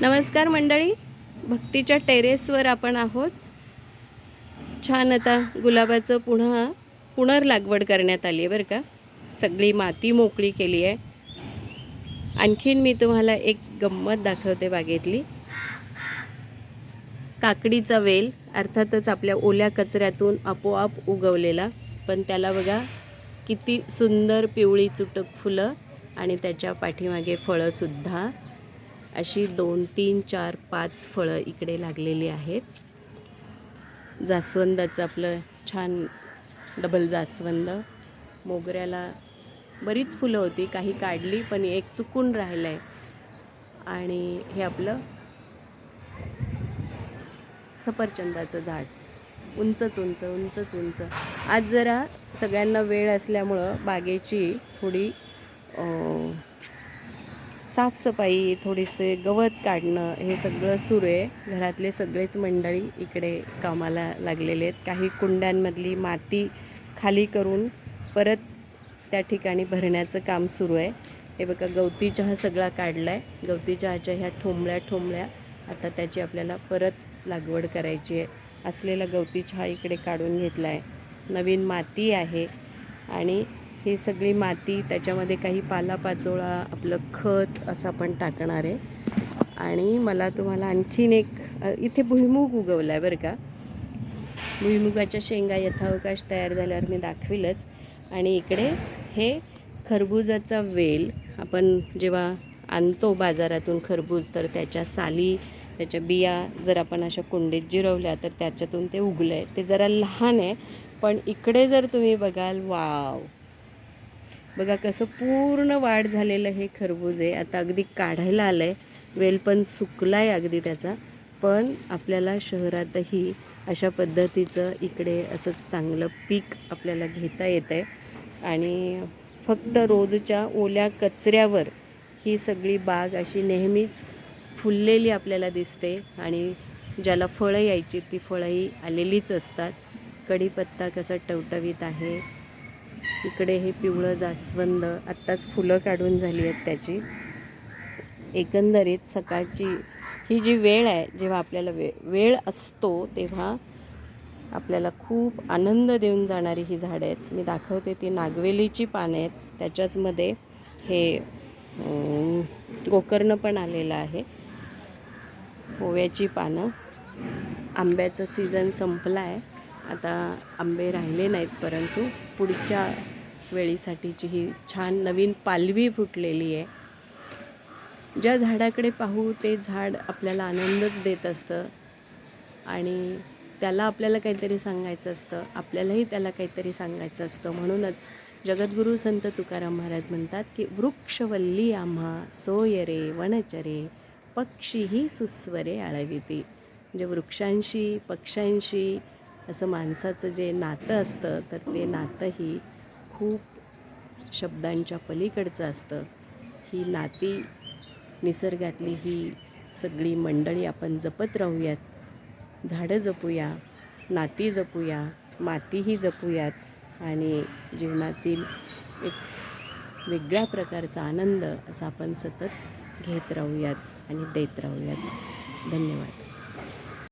नमस्कार मंडळी. भक्तीच्या टेरेसवर आपण आहोत. छान आता गुलाबाचं पुन्हा पुनर्लागवड करण्यात आली आहे बरं का. सगळी माती मोकळी केली आहे. आणखीन मी तुम्हाला एक गंमत दाखवते बागेतली. काकडीचा वेल अर्थातच आपल्या ओल्या कचऱ्यातून आपोआप उगवलेला. पण त्याला बघा किती सुंदर पिवळी चुटक फुलं आणि त्याच्या पाठीमागे फळंसुद्धा. अशी दोन तीन चार पाच फळं इकडे लागलेली आहेत. जास्वंदाचं आपलं छान डबल जास्वंद. मोगऱ्याला बरीच फुलं होती काही काढली पण एक चुकून राहिलं आहे आणि हे आपलं सफरचंदाचं झाड. उंचच उंच उंचच उंच. आज जरा सगळ्यांना वेळ असल्यामुळं बागेची थोडी साफसफाई थोडेसे गवत काढणं हे सगळं सुरू आहे. घरातले सगळेच मंडळी इकडे कामाला लागलेले आहेत. काही कुंड्यांमधली माती खाली करून परत त्या ठिकाणी भरण्याचं काम सुरू आहे. हे बघा गवती चहा सगळा काढला आहे गवती चहाच्या ह्या ठोंबळ्या ठोंबळ्या आता त्याची आपल्याला परत लागवड करायची आहे. असलेला गवती चहा इकडे काढून घेतला आहे नवीन माती आहे आणि ही सगळी माती त्याच्यामध्ये काही पालापाचोळा आपलं खत असं आपण टाकणार आहे. आणि मला तुम्हाला आणखीन एक इथे भुईमूग उगवला आहे बरं का. भुईमुगाच्या शेंगा यथावकाश तयार झाल्यावर मी दाखवीलच. आणि इकडे हे खरबुजाचा वेल आपण जेव्हा आणतो बाजारातून खरबूज तर त्याच्या साली त्याच्या बिया जर आपण अशा कुंडीत जिरवल्या तर त्याच्यातून ते उगलं आहे ते जरा लहान आहे पण इकडे जर तुम्ही बघाल वाव! बघा कसं पूर्ण वाढ झालेलं हे खरबूज आहे. आता अगदी काढायला आलं आहे वेल पण सुकला आहे अगदी त्याचा. पण आपल्याला शहरातही अशा पद्धतीचं इकडे असं चांगलं पीक आपल्याला घेता येतं आहे आणि फक्त रोजच्या ओल्या कचऱ्यावर ही सगळी बाग अशी नेहमीच फुललेली आपल्याला दिसते. आणि ज्याला फळं यायची ती फळंही आलेलीच असतात. कढीपत्ता कसा टवटवीत आहे. इकडे हे पिवळं जास्वंद आत्ताच फुलं काढून झाली आहेत त्याची. एकंदरीत सकाळची ही जी वेळ आहे जेव्हा आपल्याला वे वेळ असतो तेव्हा आपल्याला खूप आनंद देऊन जाणारी ही झाडं आहेत. मी दाखवते ती नागवेलीची पानं आहेत. त्याच्याचमध्ये हे गोकर्ण पण आलेलं आहे. ओव्याची पानं. आंब्याचं सीझन संपला आहे आता आंबे राहिले नाहीत परंतु पुढच्या वेळीसाठीची ही छान नवीन पालवी फुटलेली आहे. ज्या झाडाकडे पाहू ते झाड आपल्याला आनंदच देत असतं. आणि त्याला आपल्याला काहीतरी सांगायचं असतं आपल्यालाही त्याला काहीतरी सांगायचं असतं. म्हणूनच जगद्गुरू संत तुकाराम महाराज म्हणतात की वृक्षवल्ली आम्हा सोयरे वनचरे पक्षीही सुस्वरे आळविती. म्हणजे वृक्षांशी पक्ष्यांशी असं माणसाचं जे नातं असतं तर ते नातंही खूप शब्दांच्या पलीकडचं असतं. ही नाती निसर्गातली ही सगळी मंडळी आपण जपत राहूयात. झाडं जपूया नाती जपूया मातीही जपूयात आणि जीवनातील एक वेगळ्या प्रकारचा आनंद असा आपण सतत घेत राहूयात आणि देत राहूयात. धन्यवाद.